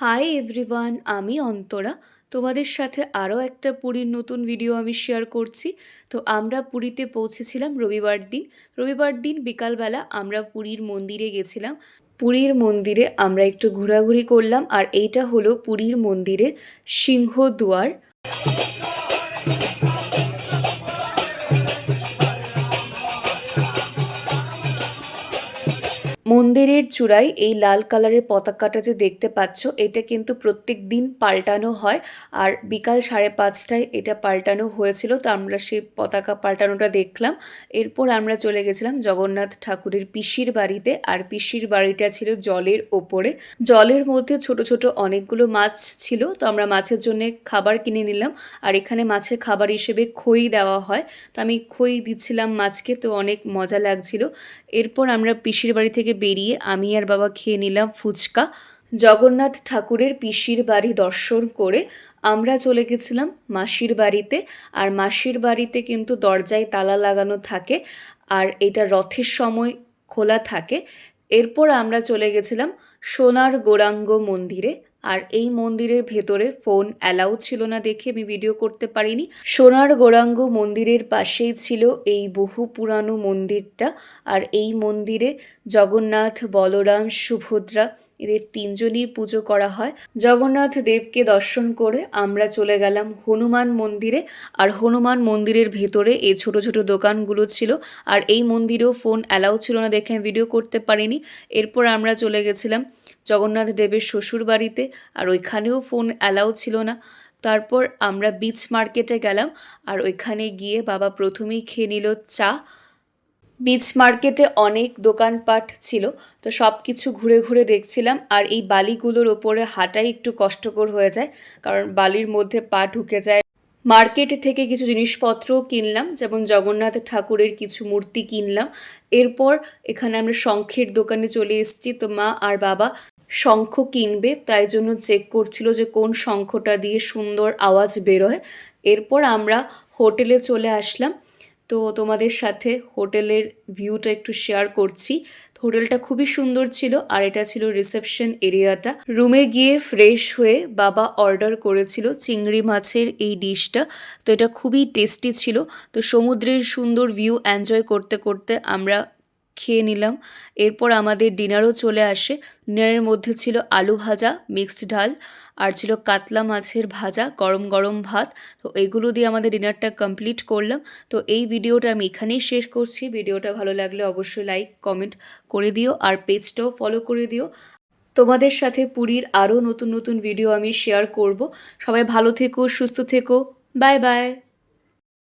Hi everyone আমি অন্তরা। তোমাদের সাথে আরও একটা পুরীর নতুন ভিডিও আমি শেয়ার করছি। তো আমরা পুরীতে পৌঁছেছিলাম রবিবার দিন। রবিবার দিন বিকালবেলা আমরা পুরীর মন্দিরে গেছিলাম। পুরীর মন্দিরে আমরা একটু ঘোরাঘুরি করলাম আর এইটা হলো পুরীর মন্দিরের সিংহদুয়ার। মন্দিরের চূড়ায় এই লাল কালারের পতাকাটা যে দেখতে পাচ্ছ, এটা কিন্তু প্রত্যেক দিন পাল্টানো হয়। আর বিকাল সাড়ে পাঁচটায় এটা পাল্টানো হয়েছিল, তো আমরা সেই পতাকা পাল্টানোটা দেখলাম। এরপর আমরা চলে গেছিলাম জগন্নাথ ঠাকুরের পিসির বাড়িতে, আর পিসির বাড়িটা ছিল জলের ওপরে। জলের মধ্যে ছোট ছোট অনেকগুলো মাছ ছিল, তো আমরা মাছের জন্য খাবার কিনে নিলাম। আর এখানে মাছের খাবার হিসেবে খই দেওয়া হয়। তো আমি খই দিচ্ছিলাম মাছকে, তো অনেক মজা লাগছিল। এরপর আমরা পিসির বাড়ি থেকে বেরিয়ে আমি আর বাবা খেয়ে নিলাম ফুচকা। জগন্নাথ ঠাকুরের পিসির বাড়ি দর্শন করে আমরা চলে গেছিলাম মাসির বাড়িতে। আর মাসির বাড়িতে কিন্তু দরজায় তালা লাগানো থাকে আর এটা রথের সময় খোলা থাকে। এরপর আমরা চলে গেছিলাম সোনার গোরাঙ্গ মন্দিরে। আর এই মন্দিরের ভেতরে ফোন অ্যালাউ ছিল না দেখে আমি ভিডিও করতে পারিনি। সোনার গৌরাঙ্গ মন্দিরের পাশেই ছিল এই বহু পুরানো মন্দিরটা আর এই মন্দিরে জগন্নাথ, বলরাম, সুভদ্রা এদের তিনজনই পুজো করা হয়। জগন্নাথ দেবকে দর্শন করে আমরা চলে গেলাম হনুমান মন্দিরে আর হনুমান মন্দিরের ভেতরে এই ছোট ছোট দোকানগুলো ছিল আর এই মন্দিরেও ফোন অ্যালাউ ছিল না দেখে আমি ভিডিও করতে পারিনি। এরপর আমরা চলে গেছিলাম জগন্নাথ দেবের শ্বশুর বাড়িতে আর ওইখানেও ফোন অ্যালাউ ছিল না। তারপর আমরা বিচ মার্কেটে গেলাম, আর ওইখানে গিয়ে বাবা প্রথমেই খেয়ে নিল চা। বিচ মার্কেটে অনেক দোকানপাট ছিল, তো সব কিছু ঘুরে ঘুরে দেখছিলাম, আর এই বালিগুলোর ওপরে হাঁটাই একটু কষ্টকর হয়ে যায়, কারণ বালির মধ্যে পা ঢুকে যায়। মার্কেট থেকে কিছু জিনিসপত্রও কিনলাম, যেমন জগন্নাথ ঠাকুরের কিছু মূর্তি কিনলাম। এরপর এখানে আমরা শঙ্খের দোকানে চলে এসেছি, তো মা আর বাবা শঙ্খ কিনবে, তাই জন্য চেক করছিল যে কোন শঙ্খটা দিয়ে সুন্দর আওয়াজ বেরোয়। এরপর আমরা হোটেলে চলে আসলাম। তো তোমাদের সাথে হোটেলের ভিউটা একটু শেয়ার করছি। হোটেলটা খুবই সুন্দর ছিল আর এটা ছিল রিসেপশন এরিয়াটা। রুমে গিয়ে ফ্রেশ হয়ে বাবা অর্ডার করেছিল চিংড়ি মাছের এই ডিশটা। তো এটা খুবই টেস্টি ছিল। তো সমুদ্রের সুন্দর ভিউ এনজয় করতে করতে আমরা খেয়ে নিলাম। এরপর আমাদের ডিনারও চলে আসে। ডিনারের মধ্যে ছিল আলু ভাজা, মিক্সড ডাল, আর ছিল কাতলা মাছের ভাজা, গরম গরম ভাত। তো এগুলো দিয়ে আমাদের ডিনারটা কমপ্লিট করলাম। তো এই ভিডিওটা আমি এখানেই শেষ করছি। ভিডিওটা ভালো লাগলে অবশ্যই লাইক, কমেন্ট করে দিও আর পেজটাও ফলো করে দিও। তোমাদের সাথে পুরীর আরও নতুন নতুন ভিডিও আমি শেয়ার করব। সবাই ভালো থেকো, সুস্থ থেকো। Bye bye.